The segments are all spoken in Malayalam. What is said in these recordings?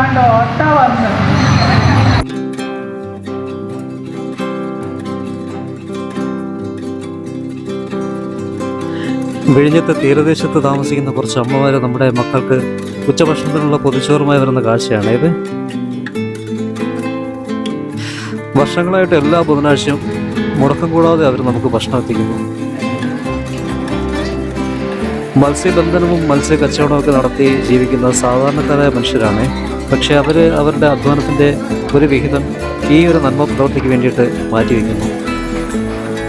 ഇതാണ്ട് ഓട്ട വന്ന്. വിഴിഞ്ഞത്തെ തീരദേശത്ത് താമസിക്കുന്ന കുറച്ച് അമ്മമാരെ നമ്മുടെ മക്കൾക്ക് ഉച്ചഭക്ഷണത്തിനുള്ള പൊതിച്ചോറുമായി വരുന്ന കാഴ്ചയാണ് ഇത്. വർഷങ്ങളായിട്ട് എല്ലാ ബുധനാഴ്ചയും മുടക്കം കൂടാതെ അവർ നമുക്ക് ഭക്ഷണം എത്തിക്കുന്നു. മത്സ്യബന്ധനവും മത്സ്യ കച്ചവടമൊക്കെ നടത്തി ജീവിക്കുന്ന സാധാരണക്കാരായ മനുഷ്യരാണ്. പക്ഷേ അവർ അവരുടെ അധ്വാനത്തിന്റെ ഒരു വിഹിതം ഈ ഒരു നന്മ പ്രവൃത്തിക്ക് വേണ്ടിയിട്ട് മാറ്റിവെക്കുന്നു.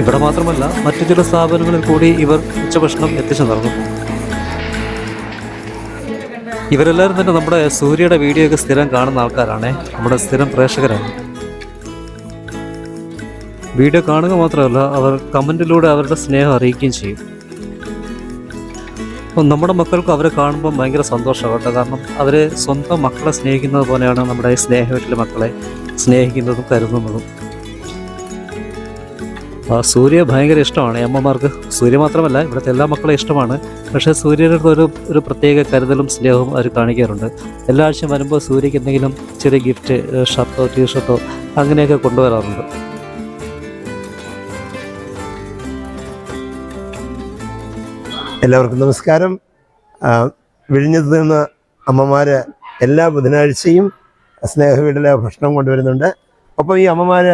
ഇവിടെ മാത്രമല്ല മറ്റു ചില സ്ഥാപനങ്ങളിൽ കൂടി ഇവർ ഉച്ചഭക്ഷണം എത്തിച്ചു നടന്നു ഇവരെല്ലാവരും തന്നെ നമ്മുടെ സൂര്യയുടെ വീഡിയോ ഒക്കെ സ്ഥിരം കാണുന്ന ആൾക്കാരാണ്. നമ്മുടെ സ്ഥിരം പ്രേക്ഷകരാണ്. വീഡിയോ കാണുക മാത്രമല്ല അവർ കമന്റിലൂടെ അവരുടെ സ്നേഹം അറിയിക്കുകയും ചെയ്യും. അപ്പം നമ്മുടെ മക്കൾക്ക് അവരെ കാണുമ്പോൾ ഭയങ്കര സന്തോഷമാണ് കേട്ടോ. കാരണം അവർ സ്വന്തം മക്കളെ സ്നേഹിക്കുന്നത് പോലെയാണ് നമ്മുടെ സ്നേഹവീട്ടിലെ മക്കളെ സ്നേഹിക്കുന്നതും കരുതുന്നതും. ആ സൂര്യ ഭയങ്കര ഇഷ്ടമാണ് അമ്മമാർക്ക്. സൂര്യ മാത്രമല്ല ഇവിടുത്തെ എല്ലാ മക്കളെ ഇഷ്ടമാണ്. പക്ഷേ സൂര്യയുടെ ഒരു ഒരു പ്രത്യേക കരുതലും സ്നേഹവും അവർ കാണിക്കാറുണ്ട്. എല്ലാ ആഴ്ചയും വരുമ്പോൾ സൂര്യക്ക് എന്തെങ്കിലും ചെറിയ ഗിഫ്റ്റ് ഷർട്ടോ ടീഷർട്ടോ അങ്ങനെയൊക്കെ കൊണ്ടുവരാറുണ്ട്. എല്ലാവർക്കും നമസ്കാരം. വിഴിഞ്ഞത്ത് നിന്ന് അമ്മമാർ എല്ലാ ബുധനാഴ്ചയും സ്നേഹവീടിലെ ഭക്ഷണം കൊണ്ടുവരുന്നുണ്ട്. ഒപ്പം ഈ അമ്മമാർ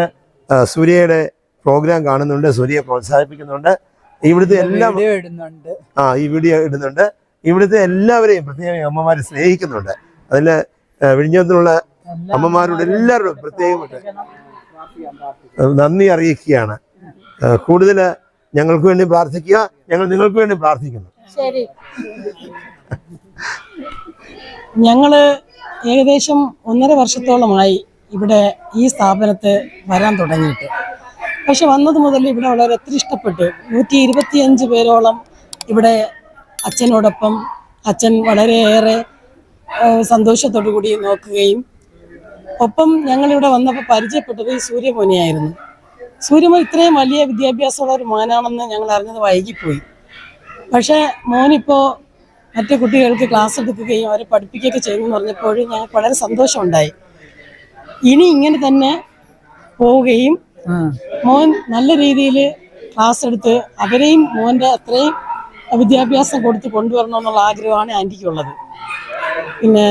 സൂര്യയുടെ പ്രോഗ്രാം കാണുന്നുണ്ട് സൂര്യയെ പ്രോത്സാഹിപ്പിക്കുന്നുണ്ട്. ഇവിടുത്തെ എല്ലാ വീഡിയോ ഇടുന്നുണ്ട്. ആ ഈ വീഡിയോ ഇടുന്നുണ്ട്. ഇവിടുത്തെ എല്ലാവരെയും പ്രത്യേകം അമ്മമാരെ സ്നേഹിക്കുന്നുണ്ട്. അതിൽ വിഴിഞ്ഞത്തിലുള്ള അമ്മമാരോട് എല്ലാവരോടും പ്രത്യേകമായിട്ട് നന്ദി അറിയിക്കുകയാണ്. കൂടുതൽ ഞങ്ങൾക്ക് വേണ്ടി പ്രാർത്ഥിക്കുക ഞങ്ങൾ നിങ്ങൾക്ക് വേണ്ടി പ്രാർത്ഥിക്കുന്നു. ശരി. ഞങ്ങൾ ഏകദേശം ഒന്നര വർഷത്തോളമായി ഇവിടെ ഈ സ്ഥാപനത്ത് വരാൻ തുടങ്ങിയിട്ട്. പക്ഷെ വന്നത് മുതൽ ഇവിടെ വളരെ ഒത്തിരി ഇഷ്ടപ്പെട്ടു നൂറ്റി ഇരുപത്തിയഞ്ച് പേരോളം ഇവിടെ അച്ഛനോടൊപ്പം അച്ഛൻ വളരെയേറെ സന്തോഷത്തോടു കൂടി നോക്കുകയും ഒപ്പം ഞങ്ങളിവിടെ വന്നപ്പോൾ പരിചയപ്പെട്ടത് ഈ സൂര്യമോനിയായിരുന്നു. സൂര്യമോൻ ഇത്രയും വലിയ വിദ്യാഭ്യാസമുള്ള ഒരു മോനാണെന്ന് ഞങ്ങൾ അറിഞ്ഞത് വൈകിപ്പോയി. പക്ഷേ മോനിപ്പോൾ മറ്റു കുട്ടികൾക്ക് ക്ലാസ് എടുക്കുകയും അവരെ പഠിപ്പിക്കുകയൊക്കെ ചെയ്യുമെന്ന് പറഞ്ഞപ്പോൾ ഞങ്ങൾക്ക് വളരെ സന്തോഷമുണ്ടായി. ഇനി ഇങ്ങനെ തന്നെ പോവുകയും മോൻ നല്ല രീതിയിൽ ക്ലാസ് എടുത്ത് അവരെയും മോന്റെ അത്രയും വിദ്യാഭ്യാസം കൊടുത്ത് കൊണ്ടുവരണമെന്നുള്ള ആഗ്രഹമാണ് ആന്റിക്കുള്ളത്. പിന്നെ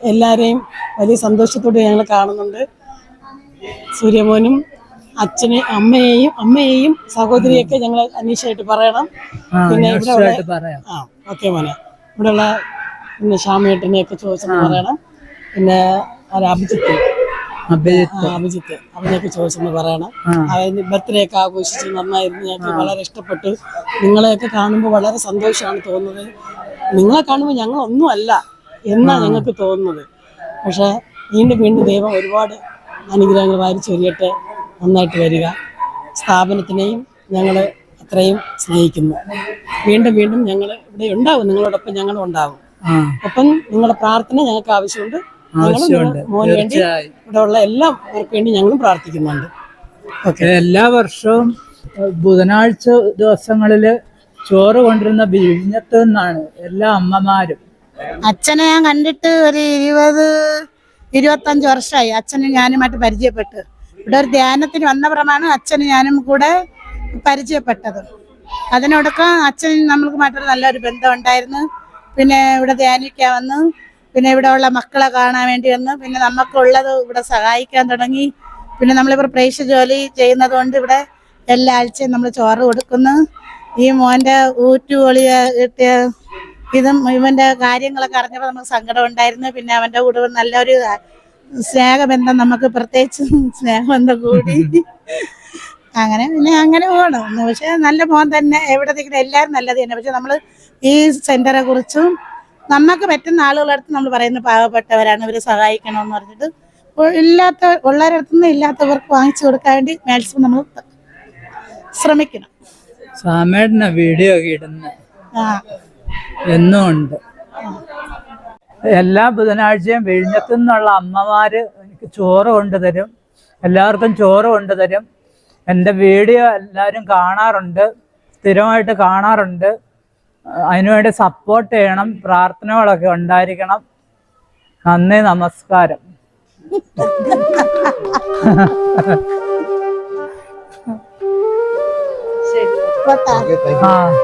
എല്ലാവരെയും വലിയ സന്തോഷത്തോടെ ഞങ്ങൾ കാണുന്നുണ്ട്. സൂര്യമോനും അച്ഛനെ അമ്മയെയും അമ്മയെയും സഹോദരിയൊക്കെ ഞങ്ങൾ അന്വേഷിച്ചായിട്ട് പറയണം. പിന്നെ ഇവിടെ ഉള്ള ആ ഓക്കെ മോനെ. ഇവിടെയുള്ള പിന്നെ ശ്യാമേട്ടനെയൊക്കെ ചോദിച്ചെന്ന് പറയണം. പിന്നെ അഭിജിത്ത്. ആ, അഭിജിത്ത്. അവനെയൊക്കെ ചോദിച്ചെന്ന് പറയണം. അവന് ബർത്ത്ഡേ ഒക്കെ ആഘോഷിച്ച് നന്നായിരുന്നു. ഞങ്ങൾക്ക് വളരെ ഇഷ്ടപ്പെട്ടു. നിങ്ങളെയൊക്കെ കാണുമ്പോൾ വളരെ സന്തോഷമാണ് തോന്നുന്നത്. നിങ്ങളെ കാണുമ്പോൾ ഞങ്ങൾ ഒന്നുമല്ല എന്നാ ഞങ്ങൾക്ക് തോന്നുന്നത്. പക്ഷെ വീണ്ടും വീണ്ടും ദൈവം ഒരുപാട് അനുഗ്രഹങ്ങൾ വാരിച്ചൊരിയട്ടെ. നന്നായിട്ട് വരിക. സ്ഥാപനത്തിനെയും ഞങ്ങൾ അത്രയും സ്നേഹിക്കുന്നു. വീണ്ടും വീണ്ടും ഞങ്ങൾ ഇവിടെ ഉണ്ടാവും. നിങ്ങളോടൊപ്പം ഞങ്ങളും ഉണ്ടാവും. ഒപ്പം നിങ്ങളുടെ പ്രാർത്ഥന ഞങ്ങൾക്ക് ആവശ്യമുണ്ട്. ഇവിടെയുള്ള എല്ലാം മോന് വേണ്ടി ഇവിടെ ഉള്ള എല്ലാവർക്കും വേണ്ടി ഞങ്ങളും പ്രാർത്ഥിക്കുന്നുണ്ട്. ഓക്കെ. എല്ലാ വർഷവും ബുധനാഴ്ച ദിവസങ്ങളിൽ ചോറ് കൊണ്ടിരുന്ന വിഴിഞ്ഞത്ത് നിന്നാണ് എല്ലാ അമ്മമാരും. അച്ഛനെ ഞാൻ കണ്ടിട്ട് ഒരു ഇരുപത് ഇരുപത്തഞ്ച് വർഷമായി. അച്ഛനും ഞാനുമായിട്ട് പരിചയപ്പെട്ട്. ഇവിടെ ഒരു ധ്യാനത്തിന് വന്നപ്രമാണ് അച്ഛനും ഞാനും കൂടെ പരിചയപ്പെട്ടത്. അതിനോടൊക്കെ അച്ഛൻ മറ്റൊരു നല്ലൊരു ബന്ധം ഉണ്ടായിരുന്നു പിന്നെ ഇവിടെ ധ്യാനിക്കാൻ വന്നു. പിന്നെ ഇവിടെ ഉള്ള മക്കളെ കാണാൻ വേണ്ടി വന്നു. പിന്നെ നമുക്കുള്ളത് ഇവിടെ സഹായിക്കാൻ തുടങ്ങി. പിന്നെ നമ്മളിപ്പോൾ പ്രേക്ഷ ജോലി ചെയ്യുന്നത് കൊണ്ട് ഇവിടെ എല്ലാ ആഴ്ചയും നമ്മൾ ചോറ് കൊടുക്കുന്നു. ഈ മോന്റെ ഊറ്റുപൊളി കിട്ടിയ ഇതും ഇവന്റെ കാര്യങ്ങളൊക്കെ അറിഞ്ഞപ്പോൾ നമുക്ക് സങ്കടം ഉണ്ടായിരുന്നു. പിന്നെ അവന്റെ കൂടെ നല്ലൊരു സ്നേഹബന്ധം നമുക്ക് പ്രത്യേകിച്ച് സ്നേഹബന്ധം കൂടി. അങ്ങനെ പിന്നെ അങ്ങനെ പോകണം പക്ഷെ നല്ല മോൻ തന്നെ എവിടെ നിൽക്കുന്ന എല്ലാവരും നല്ലത് തന്നെ. പക്ഷെ നമ്മൾ ഈ സെന്ററെ കുറിച്ചും നമുക്ക് പറ്റുന്ന ആളുകളടുത്ത് നമ്മൾ പറയുന്ന പാവപ്പെട്ടവരാണ്. ഇവരെ സഹായിക്കണമെന്ന് പറഞ്ഞിട്ട് ഇല്ലാത്ത ഉള്ളവരടുത്തു നിന്ന് ഇല്ലാത്തവർക്ക് വാങ്ങിച്ചു കൊടുക്കാൻ വേണ്ടി മാക്സിമം നമ്മൾ ശ്രമിക്കണം. സാമേട്ടന വീഡിയോ ഇടുന്ന. എന്നും ഉണ്ട്. എല്ലാ ബുധനാഴ്ചയും വിഴിഞ്ഞത്തു നിന്നുള്ള അമ്മമാര് എനിക്ക് ചോറ് കൊണ്ടുതരും. എല്ലാവർക്കും ചോറ് കൊണ്ടുതരും. എന്റെ വീഡിയോ എല്ലാവരും കാണാറുണ്ട്. സ്ഥിരമായിട്ട് കാണാറുണ്ട്. അതിനുവേണ്ടി സപ്പോർട്ട് ചെയ്യണം. പ്രാർത്ഥനകളൊക്കെ ഉണ്ടായിരിക്കണം. നന്ദി നമസ്കാരം. ആ.